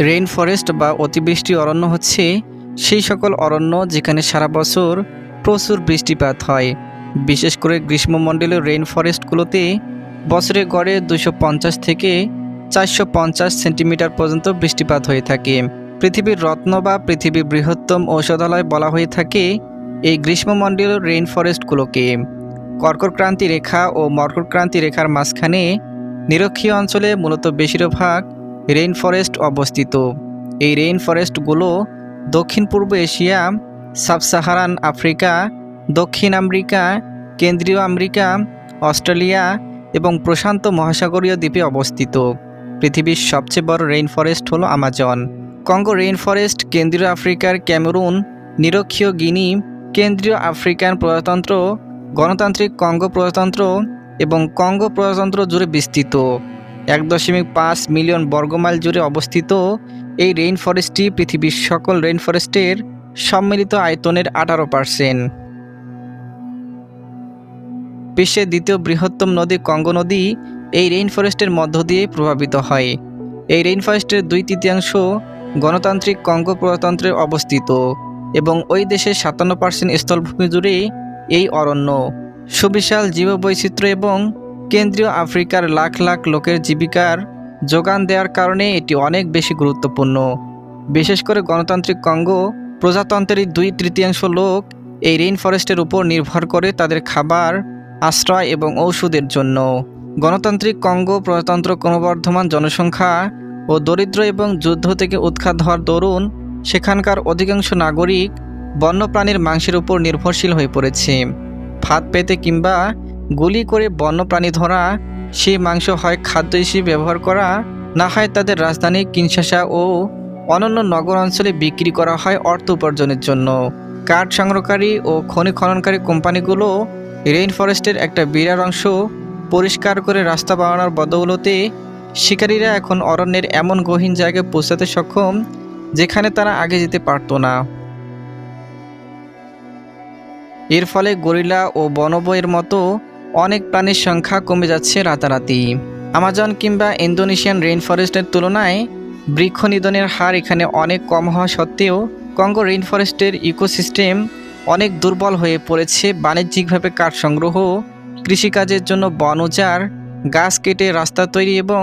Rain forest বা অতিবৃষ্টি অরণ্য হচ্ছে সেই সকল অরণ্য যেখানে সারা বছর প্রচুর বৃষ্টিপাত হয়। বিশেষ করে গ্রীষ্মমণ্ডলীয় রেইন ফরেস্টগুলোতে বছরে গড়ে দুশো থেকে চারশো পঞ্চাশ সেন্টিমিটার পর্যন্ত বৃষ্টিপাত হয়ে থাকে। পৃথিবীর রত্ন বা পৃথিবীর বৃহত্তম ঔষধালয় বলা হয়ে থাকে এই গ্রীষ্মমণ্ডলীয় রেইন ফরেস্টগুলোকে কর্কটক্রান্তি রেখা ও মকরক্রান্তি রেখার মাঝখানে নিরক্ষীয় অঞ্চলে মূলত বেশিরভাগ রেইন ফরেস্ট অবস্থিত। এই রেইন ফরেস্টগুলো দক্ষিণ পূর্ব এশিয়া সাবসাহারান আফ্রিকা দক্ষিণ আমেরিকা, কেন্দ্রীয় আমেরিকা, অস্ট্রেলিয়া এবং প্রশান্ত মহাসাগরীয় দ্বীপে অবস্থিত। পৃথিবীর সবচেয়ে বড় রেইন ফরেস্ট হলো আমাজন। কঙ্গো রেইন ফরেস্ট কেন্দ্রীয় আফ্রিকার ক্যামেরুন, নিরক্ষীয় গিনি, কেন্দ্রীয় আফ্রিকান প্রজাতন্ত্র, গণতান্ত্রিক কঙ্গো প্রজাতন্ত্র এবং কঙ্গো প্রজাতন্ত্র জুড়ে বিস্তৃত। এক দশমিক পাঁচ মিলিয়ন বর্গমাইল জুড়ে অবস্থিত এই রেইন ফরেস্টটি পৃথিবীর সকল রেইন ফরেস্টের সম্মিলিত আয়তনের আঠারো পার্সেন্ট বিশ্বের দ্বিতীয় বৃহত্তম নদী কঙ্গো নদী এই রেইন ফরেস্টের মধ্য দিয়ে প্রভাবিত হয়। এই রেইন ফরেস্টের দুই তৃতীয়াংশ গণতান্ত্রিক কঙ্গো প্রজাতন্ত্রে অবস্থিত এবং ওই দেশের সাতান্ন পার্সেন্ট স্থলভূমি জুড়ে এই অরণ্য। সুবিশাল জীববৈচিত্র্য এবং কেন্দ্রীয় আফ্রিকার লাখ লাখ লোকের জীবিকার যোগান দেওয়ার কারণে এটি অনেক বেশি গুরুত্বপূর্ণ। বিশেষ করে গণতান্ত্রিক কঙ্গো প্রজাতন্ত্রের দুই তৃতীয়াংশ লোক এই রেইন ফরেস্টের উপর নির্ভর করে তাদের খাবার, আশ্রয় এবং ঔষধের জন্য। গণতান্ত্রিক কঙ্গো প্রজাতন্ত্র ক্রমবর্ধমান জনসংখ্যা ও দরিদ্র এবং যুদ্ধ থেকে উৎখাত হওয়ার দরুন সেখানকার অধিকাংশ নাগরিক বন্যপ্রাণীর মাংসের উপর নির্ভরশীল হয়ে পড়েছে। ফাঁদ পেতে কিংবা গুলি করে বন্যপ্রাণী ধরা, সেই মাংস হয় খাদ্য হিসেবে ব্যবহার করা, না হয় তাদের রাজধানী কিনশাসা ও অন্যান্য নগর অঞ্চলে বিক্রি করা হয় অর্থ উপার্জনের জন্য। কাঠ সংগ্রহকারী ও খনি খননকারী কোম্পানিগুলো রেইন ফরেস্টের একটা বিরাট অংশ পরিষ্কার করে রাস্তা বানানোর বদৌলতে শিকারীরা এখন অরণ্যের এমন গহীন জায়গায় পৌঁছাতে সক্ষম, যেখানে তারা আগে যেতে পারতো না। এর ফলে গরিলা ও বনবয়ের মতো অনেক প্রাণীর সংখ্যা কমে যাচ্ছে রাতারাতি। আমাজন কিংবা ইন্দোনেশিয়ান রেইন ফরেস্টের তুলনায় বৃক্ষ নিধনের হার এখানে অনেক কম হওয়া সত্ত্বেও কঙ্গো রেইন ফরেস্টের ইকোসিস্টেম অনেক দুর্বল হয়ে পড়েছে বাণিজ্যিকভাবে কাঠ সংগ্রহ, কৃষিকাজের জন্য বন উজাড়, গাছ কেটে রাস্তা তৈরি এবং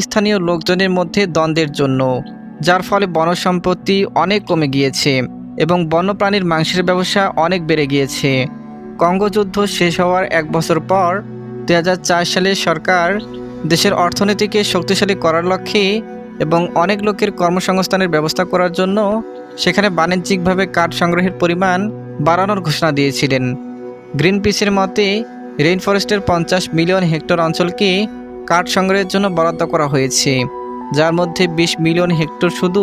স্থানীয় লোকজনের মধ্যে দ্বন্দ্বের জন্য, যার ফলে বনসম্পত্তি অনেক কমে গিয়েছে এবং বন্যপ্রাণীর মাংসের ব্যবসা অনেক বেড়ে গিয়েছে। কঙ্গো যুদ্ধ শেষ হওয়ার এক বছর পর দু হাজার চার সালে সরকার দেশের অর্থনীতিকে শক্তিশালী করার লক্ষ্যে এবং অনেক লোকের কর্মসংস্থানের ব্যবস্থা করার জন্য সেখানে বাণিজ্যিকভাবে কাঠ সংগ্রহের পরিমাণ বাড়ানোর ঘোষণা দিয়েছিলেন। গ্রিন পিসের মতে রেইন ফরেস্টের পঞ্চাশ মিলিয়ন হেক্টর অঞ্চলকে কাঠ সংগ্রহের জন্য বরাদ্দ করা হয়েছে, যার মধ্যে বিশ মিলিয়ন হেক্টর শুধু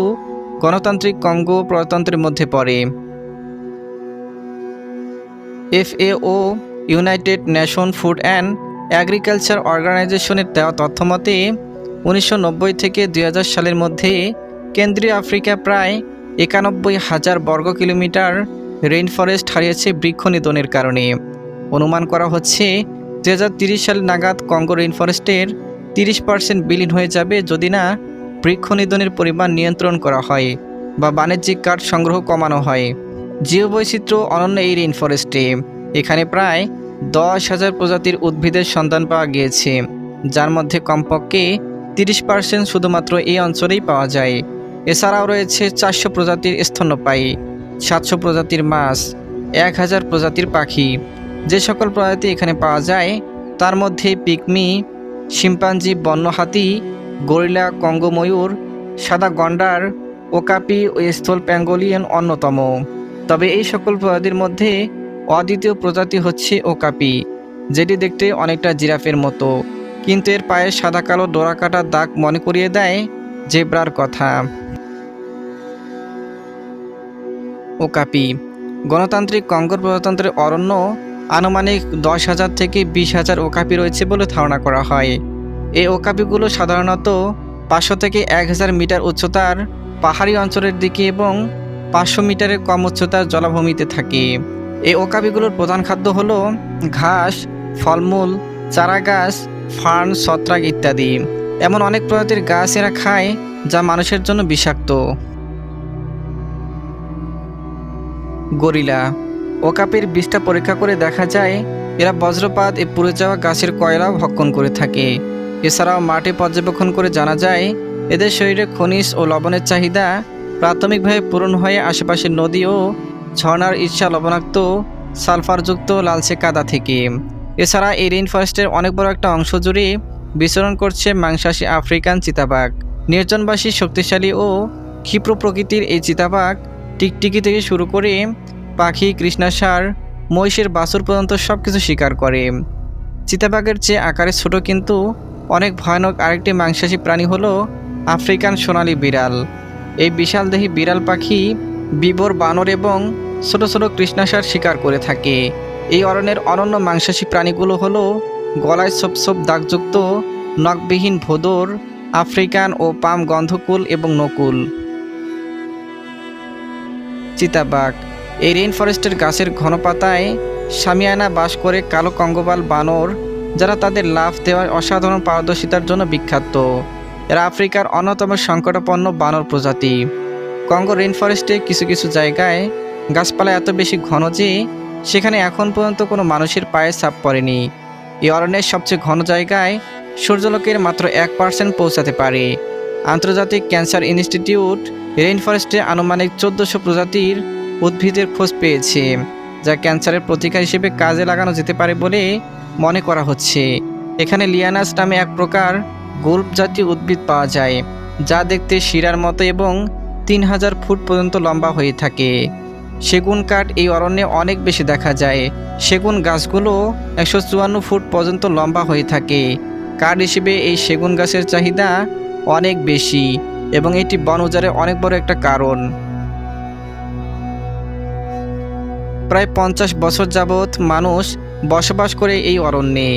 গণতান্ত্রিক কঙ্গো প্রজাতন্ত্রের মধ্যে পড়ে। FAO, United Nation food and agriculture অর্গানাইজেশনের দেওয়া তথ্যমতে, উনিশশো নব্বই থেকে দু হাজার সালের মধ্যে কেন্দ্রীয় আফ্রিকা প্রায় একানব্বই হাজার বর্গ কিলোমিটার রেইন ফরেস্ট হারিয়েছে বৃক্ষ নিধনের কারণে। অনুমান করা হচ্ছে দু সাল নাগাদ কঙ্গো রেইন ফরেস্টের তিরিশ পার্সেন্ট বিলীন হয়ে যাবে যদি না বৃক্ষ নিধনের পরিমাণ নিয়ন্ত্রণ করা হয় বা বাণিজ্যিক কাঠ সংগ্রহ কমানো হয়। জীববৈচিত্র্য অনন্য এই রেইন ফরেস্টে এখানে প্রায় দশ হাজার প্রজাতির উদ্ভিদের সন্ধান পাওয়া গিয়েছে, যার মধ্যে কমপক্ষে তিরিশ পার্সেন্ট শুধুমাত্র এই অঞ্চলেই পাওয়া যায়। এছাড়াও রয়েছে চারশো প্রজাতির স্তন্যপায়ী, সাতশো প্রজাতির মাছ, এক হাজার প্রজাতির পাখি। যে সকল প্রজাতি এখানে পাওয়া যায়, তার মধ্যে পিকমি, শিম্পাঞ্জি বন্য হাতি গরিলা কঙ্গো ময়ূর সাদা গন্ডার, ওকাপি ও স্থল প্যাঙ্গোলিয়ান অন্যতম। তবে এই সকল প্রজাতির মধ্যে অদ্বিতীয় প্রজাতি হচ্ছে ওকাপি, যেটি দেখতে অনেকটা জিরাফের মতো। কিন্তু এর পায়ে সাদা কালো ডোরা কাটার দাগ মনে করিয়ে দেয় জেব্রার কথা। ওকাপি, গণতান্ত্রিক কঙ্গোর প্রজাতন্ত্রের অরণ্য আনুমানিক দশ হাজার থেকে বিশ হাজার ওকাপি রয়েছে বলে ধারণা করা হয়। এই ওকাপিগুলো সাধারণত পাঁচশো থেকে এক হাজার মিটার উচ্চতার পাহাড়ি অঞ্চলের দিকে এবং পাঁচশো মিটারের কম উচ্চতার জলাভূমিতে থাকে। এই ওকাপিগুলোর প্রধান খাদ্য হল ঘাস, ফলমূল চারা গাছ ফার্ন, ছত্রাক ইত্যাদি। এমন অনেক প্রজাতির গাছ এরা খায় যা মানুষের জন্য বিষাক্ত। গরিলা। ওকাপের বিষটা পরীক্ষা করে দেখা যায়, এরা বজ্রপাত এ পুড়ে যাওয়া গাছের কয়লা ভক্ষণ করে থাকে। এছাড়াও মাটি পর্যবেক্ষণ করে জানা যায়, এদের শরীরে খনিজ ও লবণের চাহিদা প্রাথমিকভাবে পূরণ হয়ে আশেপাশের নদী ও ঝর্ণার ঈর্ষা লবণাক্ত সালফারযুক্ত লালচে কাদা থেকে। এছাড়া এই রেইন ফরেস্টের অনেক বড় একটা অংশ জুড়ে বিচরণ করছে মাংসাশী আফ্রিকান চিতাবাঘ। নির্জনবাসী, শক্তিশালী ও ক্ষিপ্র প্রকৃতির এই চিতাবাঘ টিকটিকি থেকে শুরু করে পাখি, কৃষ্ণাসার, মহিষের বাছুর পর্যন্ত সব কিছু শিকার করে। চিতাবাঘের চেয়ে আকারে ছোট কিন্তু অনেক ভয়ানক আরেকটি মাংসাশী প্রাণী হলো আফ্রিকান সোনালী বিড়াল। এই বিশালদেহী বিড়াল পাখি বিবর বানর এবং ছোট ছোট কৃষ্ণাসার শিকার করে থাকে। এই অরণ্যের অনন্য মাংসাশী প্রাণীগুলো হলো গলায় ছোপ দাগযুক্ত, নখবিহীন ভোদর, আফ্রিকান ও পাম গন্ধকুল এবং নকুল। চিতাবাঘ। এই রেইন ফরেস্টের গাছের ঘন পাতায় সামিয়ানা বাস করে কালো কঙ্গবাল বানর, যারা তাদের লাভ দেওয়ার অসাধারণ পারদর্শিতার জন্য বিখ্যাত। এরা আফ্রিকার অন্যতম সংকটাপন্ন বানর প্রজাতি। কঙ্গো রেইন ফরেস্টে কিছু কিছু জায়গায় গাছপালা এত বেশি ঘন যে সেখানে এখন পর্যন্ত কোনো মানুষের পায়ে ছাপ পড়েনি। এই অরণ্যের সবচেয়ে ঘন জায়গায় সূর্যলোকের মাত্র এক পার্সেন্ট পৌঁছাতে পারে। আন্তর্জাতিক ক্যান্সার ইনস্টিটিউট রেইন ফরেস্টে আনুমানিক চোদ্দোশো প্রজাতির উদ্ভিদের খোঁজ পেয়েছে, যা ক্যান্সারের প্রতিকার হিসেবে কাজে লাগানো যেতে পারে বলে মনে করা হচ্ছে। এখানে লিয়ানাস নামে এক প্রকার গোল্প জাতীয় উদ্ভিদ পাওয়া যায়, যা দেখতে শিরার মতো এবং তিন হাজার ফুট পর্যন্ত লম্বা হয়ে থাকে। সেগুন কাঠ এই অরণ্যে অনেক বেশি দেখা যায়। সেগুন গাছগুলো একশো চুয়ান্ন ফুট পর্যন্ত লম্বা হয়ে থাকে। কাঠ হিসেবে এই সেগুন গাছের চাহিদা অনেক বেশি এবং এটি বন উজারে অনেক বড় একটা কারণ। প্রায় পঞ্চাশ বছর যাবৎ মানুষ বসবাস করে এই অরণ্যে।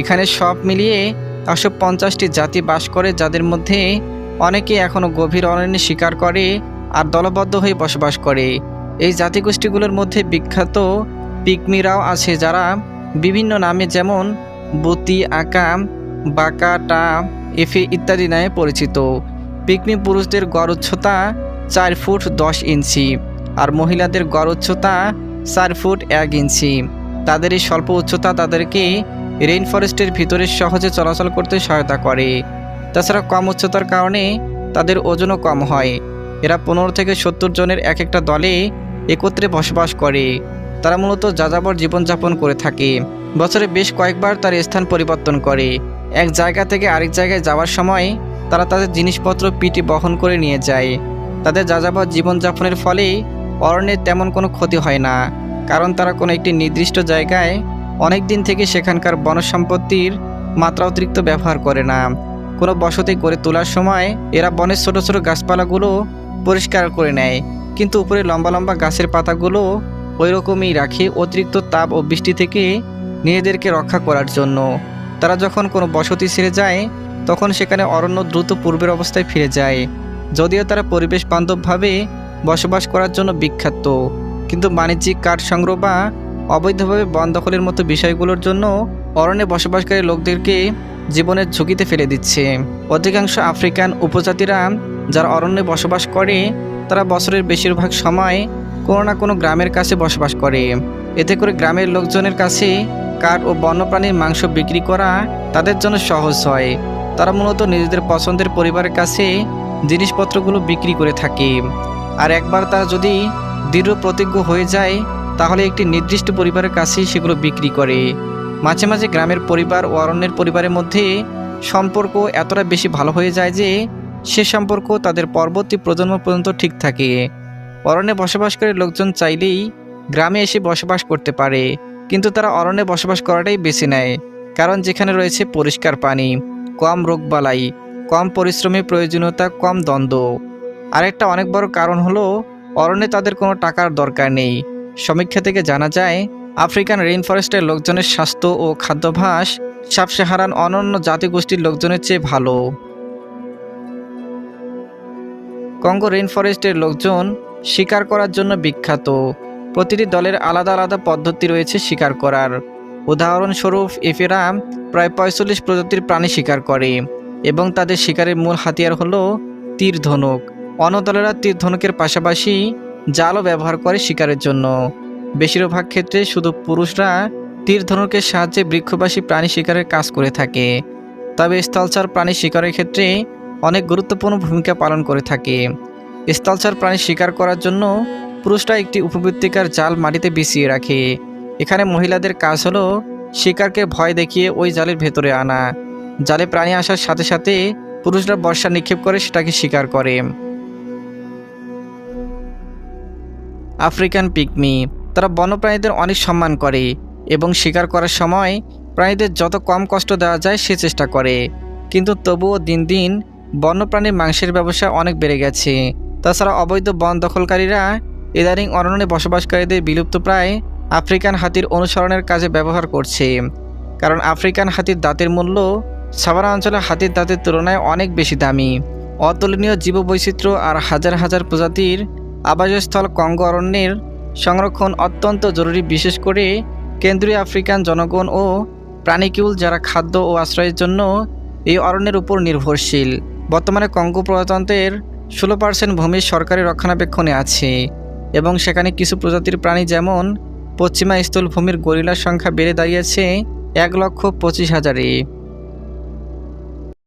এখানে সব মিলিয়ে একশো পঞ্চাশটি জাতি বাস করে, যাদের মধ্যে অনেকে এখনও গভীর অরণ্যে শিকার করে আর দলবদ্ধ হয়ে বসবাস করে। এই জাতিগোষ্ঠীগুলোর মধ্যে বিখ্যাত পিকমিরাও আছে, যারা বিভিন্ন নামে যেমন বতি, আকাম, বাকা, টা, এফে ইত্যাদি নামে পরিচিত। পিকমি পুরুষদের গড় উচ্চতা চার ফুট দশ ইঞ্চি আর মহিলাদের গড় উচ্চতা চার ফুট এক ইঞ্চি। তাদের এই স্বল্প উচ্চতা তাদেরকে রেইন ফরেস্টের ভিতরে সহজে চলাচল করতে সহায়তা করে। তাছাড়া কম উচ্চতার কারণে তাদের ওজনও কম হয়। এরা পনেরো থেকে সত্তর জনের এক একটা দলে একত্রে বসবাস করে। তারা মূলত যাযাবর জীবনযাপন করে থাকে। বছরে বেশ কয়েকবার তার স্থান পরিবর্তন করে। এক জায়গা থেকে আরেক জায়গায় যাওয়ার সময় তারা তাদের জিনিসপত্র পিটি বহন করে নিয়ে যায়। তাদের যাযাবর জীবনযাপনের ফলে অরণ্যের তেমন কোনো ক্ষতি হয় না, কারণ তারা কোনো একটি নির্দিষ্ট জায়গায় অনেক দিন থেকে সেখানকার বনসম্পত্তির মাত্রা অতিরিক্ত ব্যবহার করে না। কোনো বসতি করে তোলার সময় এরা বনের ছোট ছোট গাছপালাগুলো পরিষ্কার করে নেয়, কিন্তু উপরে লম্বা লম্বা গাছের পাতাগুলো ওই রকমই রাখে অতিরিক্ত তাপ ও বৃষ্টি থেকে নিজেদেরকে রক্ষা করার জন্য। তারা যখন কোনো বসতি ছেড়ে যায়, তখন সেখানে অরণ্য দ্রুত পূর্বের অবস্থায় ফিরে যায়। যদিও তারা পরিবেশ বান্ধবভাবে বসবাস করার জন্য বিখ্যাত, কিন্তু বাণিজ্যিক কাঠ সংগ্রহ বা অবৈধভাবে বন দখলের মতো বিষয়গুলোর জন্য অরণ্যে বসবাসকারী লোকদেরকে জীবনের ঝুঁকিতে ফেলে দিচ্ছে। অধিকাংশ আফ্রিকান উপজাতিরা যারা অরণ্যে বসবাস করে, তারা বছরের বেশিরভাগ সময় কোনো না কোনো গ্রামের কাছে বসবাস করে। এতে করে গ্রামের লোকজনের কাছে কাঠ ও বন্যপ্রাণীর মাংস বিক্রি করা তাদের জন্য সহজ হয়। তারা মূলত নিজেদের পছন্দের পরিবারের কাছে জিনিসপত্রগুলো বিক্রি করে থাকে। আর একবার তারা যদি দৃঢ় প্রতিজ্ঞ হয়ে যায় তাহলে একটি নির্দিষ্ট পরিবারের কাছেই সেগুলো বিক্রি করে। মাঝে মাঝে গ্রামের পরিবার ও অরণ্যের পরিবারের মধ্যে সম্পর্ক এতটা বেশি ভালো হয়ে যায় যে সে সম্পর্ক তাদের পরবর্তী প্রজন্ম পর্যন্ত ঠিক থাকে। অরণ্যে বসবাসকারী লোকজন চাইলেই গ্রামে এসে বসবাস করতে পারে, কিন্তু তারা অরণ্যে বসবাস করাটাই বেছে নেয়, কারণ যেখানে রয়েছে পরিষ্কার পানি, কম রোগবালাই, কম পরিশ্রমের প্রয়োজনীয়তা, কম দ্বন্দ্ব। আরেকটা অনেক বড় কারণ হলো, অরণ্যে তাদের কোনো টাকার দরকার নেই। সমীক্ষা থেকে জানা যায়, আফ্রিকান রেইন ফরেস্টের লোকজনের স্বাস্থ্য ও খাদ্যাভ্যাস সাবসাহারান অনন্য জাতিগোষ্ঠীর লোকজনের চেয়ে ভালো। কঙ্গো রেইন ফরেস্টের লোকজন শিকার করার জন্য বিখ্যাত। প্রতিটি দলের আলাদা আলাদা পদ্ধতি রয়েছে শিকার করার। উদাহরণস্বরূপ এফেরা প্রায় পঁয়তাল্লিশ প্রজাতির প্রাণী শিকার করে এবং তাদের শিকারের মূল হাতিয়ার হল তীর ধনুক। অন্য দলেরা তীর ধনুকের পাশাপাশি জালও ব্যবহার করে শিকারের জন্য। বেশিরভাগ ক্ষেত্রে শুধু পুরুষরা তীর ধনুকের সাহায্যে বৃক্ষবাসী প্রাণী শিকারের কাজ করে থাকে। তবে স্থলচার প্রাণী শিকারের ক্ষেত্রে অনেক গুরুত্বপূর্ণ ভূমিকা পালন করে থাকে। স্থলচার প্রাণী শিকার করার জন্য পুরুষরা একটি উপবৃত্তিকার জাল মাটিতে বিছিয়ে রাখে। এখানে মহিলাদের কাজ হলো শিকারকে ভয় দেখিয়ে ওই জালের ভেতরে আনা। জালে প্রাণী আসার সাথে সাথে পুরুষরা বর্ষা নিক্ষেপ করে সেটাকে শিকার করে। আফ্রিকান পিকমি, তারা বন্যপ্রাণীদের অনেক সম্মান করে এবং শিকার করার সময় প্রাণীদের যত কম কষ্ট দেওয়া যায় সে চেষ্টা করে। কিন্তু তবুও দিন দিন বন্যপ্রাণীর মাংসের ব্যবসা অনেক বেড়ে গেছে। তাছাড়া অবৈধ বন দখলকারীরা ইদানিং অরণ্যে বসবাসকারীদের বিলুপ্তপ্রায় আফ্রিকান হাতির অনুসরণের কাজে ব্যবহার করছে। কারণ আফ্রিকান হাতির দাঁতের মূল্য সাভারা অঞ্চলে হাতির দাঁতের তুলনায় অনেক বেশি দামি। অতুলনীয় জীববৈচিত্র্য আর হাজার হাজার প্রজাতির আবাসস্থল কঙ্গো অরণ্যের সংরক্ষণ অত্যন্ত জরুরি, বিশেষ করে কেন্দ্রীয় আফ্রিকান জনগণ ও প্রাণীকুল যারা খাদ্য ও আশ্রয়ের জন্য এই অরণ্যের উপর নির্ভরশীল। বর্তমানে কঙ্গো প্রজাতন্ত্রের ষোলো পার্সেন্ট ভূমি সরকারি রক্ষণাবেক্ষণে আছে এবং সেখানে কিছু প্রজাতির প্রাণী যেমন পশ্চিমা স্থলভূমির গরিলার সংখ্যা বেড়ে দাঁড়িয়েছে এক লক্ষ পঁচিশ হাজারে।